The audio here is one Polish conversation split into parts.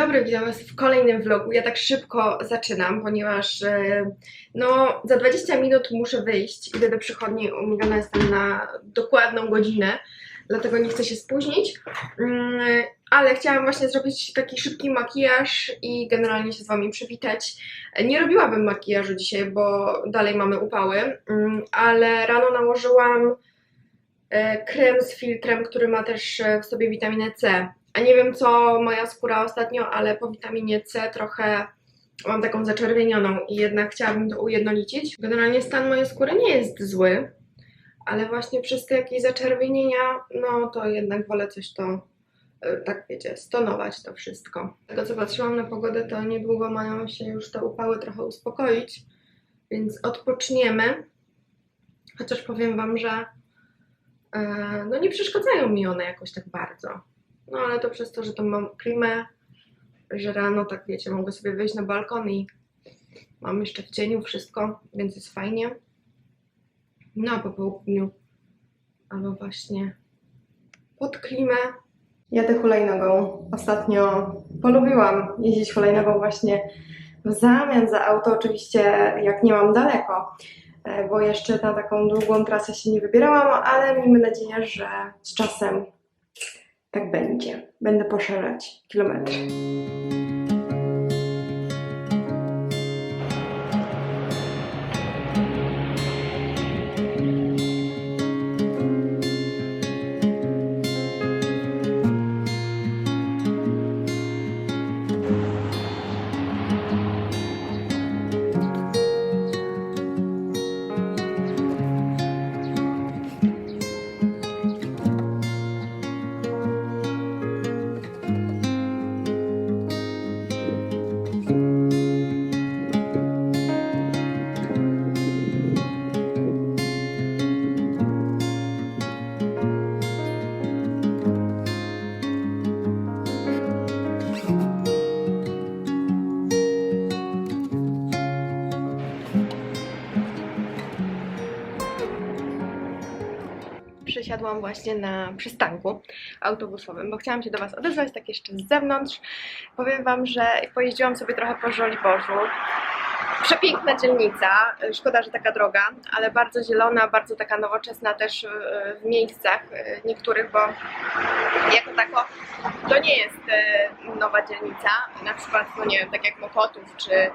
dobry, witam Was w kolejnym vlogu. Ja tak szybko zaczynam, ponieważ e, no, za 20 minut muszę wyjść. Idę do przychodni, umówiona jestem na dokładną godzinę, dlatego nie chcę się spóźnić. Mm, Ale chciałam właśnie zrobić taki szybki makijaż i generalnie się z Wami przywitać. Nie robiłabym makijażu dzisiaj, bo dalej mamy upały, mm, ale rano nałożyłam e, krem z filtrem, który ma też e, w sobie witaminę C. A nie wiem co moja skóra ostatnio, ale po witaminie C trochę mam taką zaczerwienioną i jednak chciałabym to ujednolicić. Generalnie stan mojej skóry nie jest zły, ale właśnie przez te jakieś zaczerwienienia, no to jednak wolę coś to, e, tak wiecie, stonować to wszystko. Tego co patrzyłam na pogodę, to niedługo mają się już te upały trochę uspokoić, więc odpoczniemy. Chociaż powiem Wam, że e, no nie przeszkadzają mi one jakoś tak bardzo. No ale to przez to, że tam mam klimę, że rano tak wiecie, mogę sobie wyjść na balkon i mam jeszcze w cieniu wszystko, więc jest fajnie. No a po południu albo właśnie pod klimę. Jadę hulajnogą. Ostatnio polubiłam jeździć hulajnogą właśnie w zamian za auto, oczywiście jak nie mam daleko, e, bo jeszcze na taką długą trasę się nie wybierałam, ale miejmy nadzieję, że z czasem tak będzie. Będę poszerzać kilometry. Przysiadłam właśnie na przystanku autobusowym, bo chciałam się do Was odezwać tak jeszcze z zewnątrz. Powiem Wam, że pojeździłam sobie trochę po Żoliborzu. Przepiękna dzielnica, szkoda, że taka droga, ale bardzo zielona, bardzo taka nowoczesna też e, w miejscach e, niektórych, bo jako tako to nie jest nowa dzielnica, na przykład, no nie wiem, tak jak Mokotów, czy,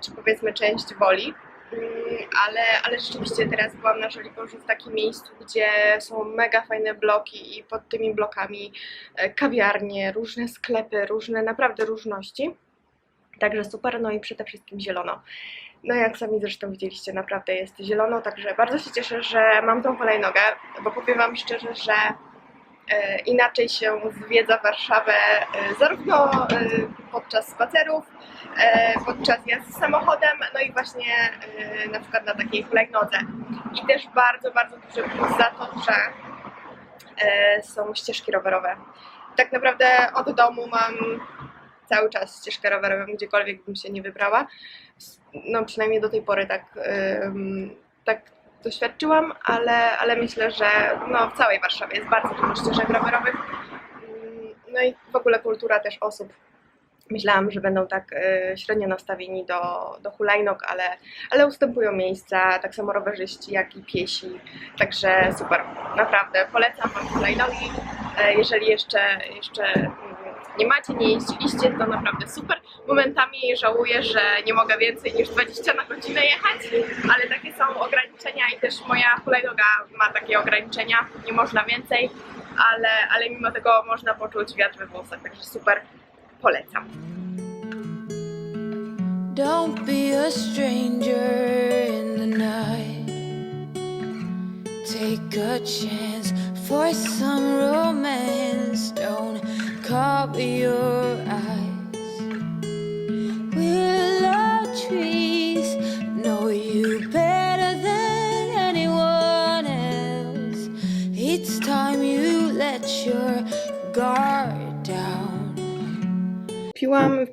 czy powiedzmy część Woli, Mm, ale, ale rzeczywiście teraz byłam na Żoliborzu w takim miejscu, gdzie są mega fajne bloki i pod tymi blokami e, kawiarnie, różne sklepy, różne naprawdę różności. Także super, no i przede wszystkim zielono. No jak sami zresztą widzieliście, naprawdę jest zielono, także bardzo się cieszę, że mam tą hulajnogę, bo powiem Wam szczerze, że inaczej się zwiedza Warszawę e, zarówno e, podczas spacerów, e, podczas jazdy samochodem, no i właśnie e, na przykład na takiej hulajnodze. I też bardzo, bardzo duży plus za to, że e, są ścieżki rowerowe. Tak naprawdę od domu mam cały czas ścieżkę rowerową, gdziekolwiek bym się nie wybrała. No przynajmniej do tej pory tak, tak doświadczyłam, ale, ale myślę, że no, w całej Warszawie jest bardzo dużo ścieżek rowerowych. No i w ogóle kultura też osób. Myślałam, że będą tak y, średnio nastawieni do, do hulajnóg, ale, ale ustępują miejsca, tak samo rowerzyści, jak i piesi. Także super, naprawdę polecam Wam hulajnogi. E, Jeżeli jeszcze, jeszcze mm, nie macie, nie jeździliście, to naprawdę super. Momentami żałuję, że nie mogę więcej niż 20 na godzinę jechać, ale takie są ograniczenia i też moja hulajnoga ma takie ograniczenia, nie można więcej, ale, ale mimo tego można poczuć wiatr we włosach, także super, polecam. Don't be a stranger in the night. Take a chance for some romance. Don't cover your eyes.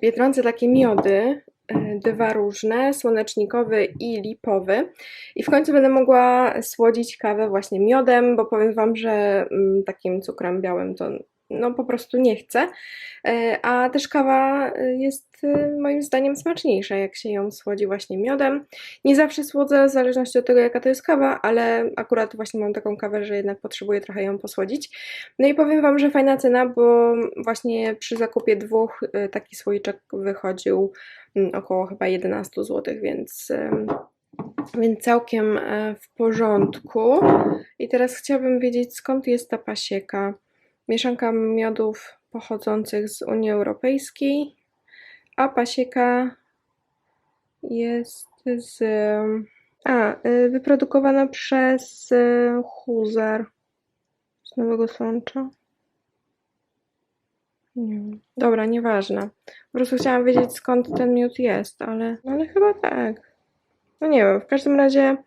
Biedronce takie miody, e, dwa różne, słonecznikowy i lipowy. I w końcu będę mogła słodzić kawę właśnie miodem, bo powiem Wam, że mm, takim cukrem białym to no po prostu nie chcę. E, A też kawa e, jest e, moim zdaniem smaczniejsza, jak się ją słodzi właśnie miodem. Nie zawsze słodzę, w zależności od tego, jaka to jest kawa, ale akurat właśnie mam taką kawę, że jednak potrzebuję trochę ją posłodzić. No i powiem Wam, że fajna cena, bo właśnie przy zakupie dwóch taki słoiczek wychodził mm, około chyba 11 zł, więc, więc całkiem w porządku. I teraz chciałabym wiedzieć, skąd jest ta pasieka. Mieszanka miodów pochodzących z Unii Europejskiej, a pasieka jest z. A, y, wyprodukowana przez y, Huzar z Nowego Sącza. Nie. Dobra, nieważne. Po prostu chciałam wiedzieć skąd ten miód jest, ale, no ale chyba tak. No nie wiem, w każdym razie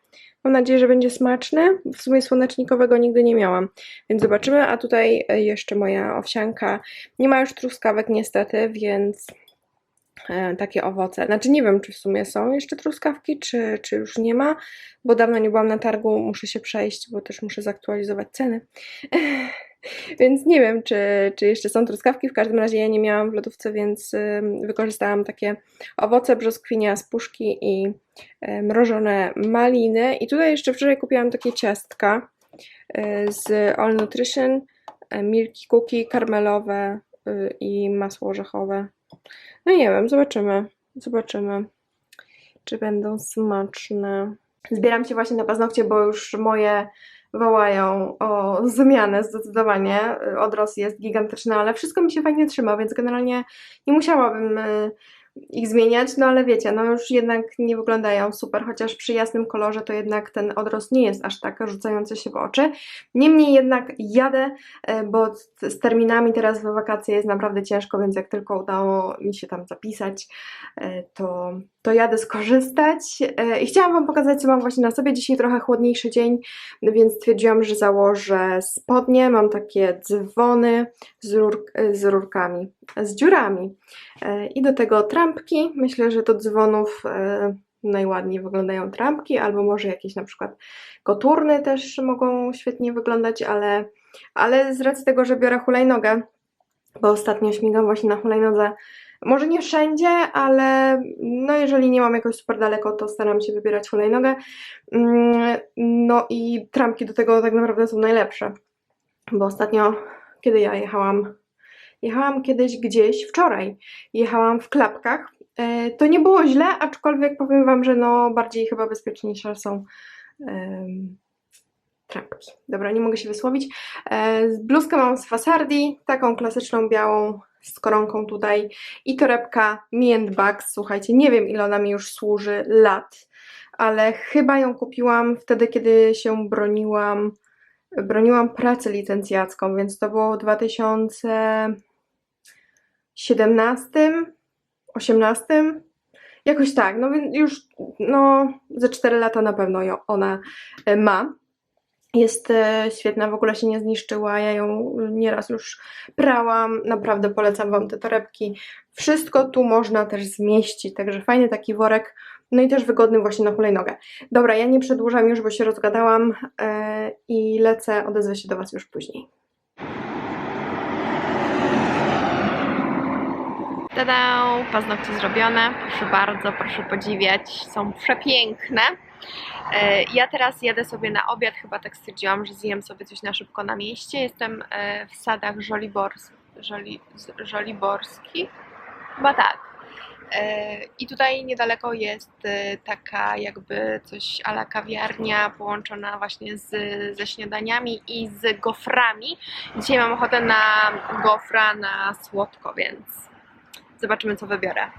mam nadzieję, że będzie smaczny. W sumie słonecznikowego nigdy nie miałam, więc zobaczymy. A tutaj e, jeszcze moja owsianka. Nie ma już truskawek niestety, więc takie owoce. Znaczy nie wiem, czy w sumie są jeszcze truskawki, czy, czy już nie ma, bo dawno nie byłam na targu, muszę się przejść, bo też muszę zaktualizować ceny. Więc nie wiem, czy, czy jeszcze są truskawki. W każdym razie ja nie miałam w lodówce, więc wykorzystałam takie owoce, brzoskwinia z puszki i mrożone maliny. I tutaj jeszcze wczoraj kupiłam takie ciastka y, z All Nutrition, y, milki cookie karmelowe y, i masło orzechowe. No nie wiem, zobaczymy. Zobaczymy, czy będą smaczne. Zbieram się właśnie na paznokcie, bo już moje wołają o zmianę zdecydowanie. Odrost jest gigantyczny, ale wszystko mi się fajnie trzyma, więc generalnie nie musiałabym y, ich zmieniać, no ale wiecie, no już jednak nie wyglądają super, chociaż przy jasnym kolorze to jednak ten odrost nie jest aż tak rzucający się w oczy. Niemniej jednak jadę, y, bo z terminami teraz w wakacje jest naprawdę ciężko, więc jak tylko udało mi się tam zapisać, y, to, to jadę skorzystać. Y, I chciałam Wam pokazać, co mam właśnie na sobie. Dzisiaj trochę chłodniejszy dzień, więc stwierdziłam, że założę spodnie. Mam takie dzwony z, rur, z rurkami, z dziurami. E, I do tego trampki. Myślę, że do dzwonów e, najładniej wyglądają trampki, albo może jakieś na przykład koturny też mogą świetnie wyglądać, ale, ale z racji tego, że biorę hulajnogę, bo ostatnio śmigam właśnie na hulajnodze, może nie wszędzie, ale no jeżeli nie mam jakoś super daleko, to staram się wybierać hulajnogę. Mm, No i trampki do tego tak naprawdę są najlepsze, bo ostatnio, kiedy ja jechałam Jechałam kiedyś gdzieś, wczoraj, jechałam w klapkach. E, To nie było źle, aczkolwiek powiem Wam, że no bardziej chyba bezpieczniejsze są em, trampki. Dobra, nie mogę się wysłowić. E, Bluzkę mam z Fasardi, taką klasyczną białą z koronką tutaj i torebka Bugs. Słuchajcie, nie wiem ile ona mi już służy lat, ale chyba ją kupiłam wtedy, kiedy się broniłam broniłam pracę licencjacką, więc to było w 2017, 18, jakoś tak, no więc już no, ze 4 lata na pewno ją ona e, ma. Jest e, świetna, w ogóle się nie zniszczyła, ja ją nieraz już prałam, naprawdę polecam Wam te torebki. Wszystko tu można też zmieścić, także fajny taki worek, no i też wygodny właśnie na hulajnogę. Dobra, ja nie przedłużam już, bo się rozgadałam e, i lecę, odezwę się do Was już później. Tada, paznokcie zrobione, proszę bardzo, proszę podziwiać, są przepiękne. E, Ja teraz jadę sobie na obiad, chyba tak stwierdziłam, że zjem sobie coś na szybko na mieście. Jestem e, w sadach Żoliborskich, chyba tak. E, I tutaj niedaleko jest taka jakby coś ala kawiarnia połączona właśnie z, ze śniadaniami i z goframi. Dzisiaj mam ochotę na gofra na słodko, więc zobaczymy co wybiorę.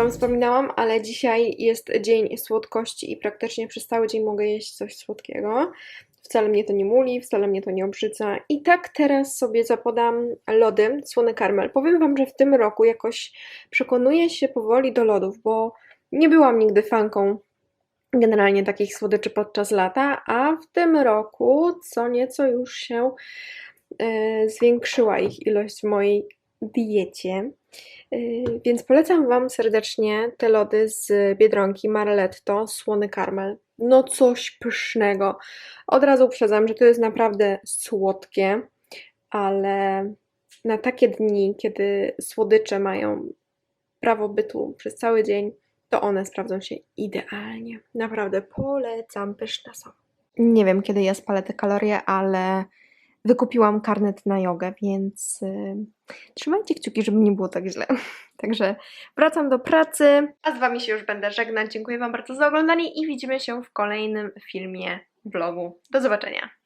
Wam wspominałam, ale dzisiaj jest dzień słodkości i praktycznie przez cały dzień mogę jeść coś słodkiego. Wcale mnie to nie muli, wcale mnie to nie obrzydza. I tak teraz sobie zapodam lody, słony karmel. Powiem Wam, że w tym roku jakoś przekonuję się powoli do lodów, bo nie byłam nigdy fanką generalnie takich słodyczy podczas lata, a w tym roku co nieco już się e, zwiększyła ich ilość w mojej diecie. Yy, Więc polecam Wam serdecznie te lody z Biedronki Mareletto, słony karmel. No coś pysznego. Od razu uprzedzam, że to jest naprawdę słodkie, ale na takie dni, kiedy słodycze mają prawo bytu przez cały dzień, to one sprawdzą się idealnie. Naprawdę polecam, pyszne są. Nie wiem, kiedy ja spalę te kalorie, ale wykupiłam karnet na jogę, więc yy, trzymajcie kciuki, żeby nie było tak źle. Także wracam do pracy, a z Wami się już będę żegnać. Dziękuję Wam bardzo za oglądanie i widzimy się w kolejnym filmie vlogu. Do zobaczenia.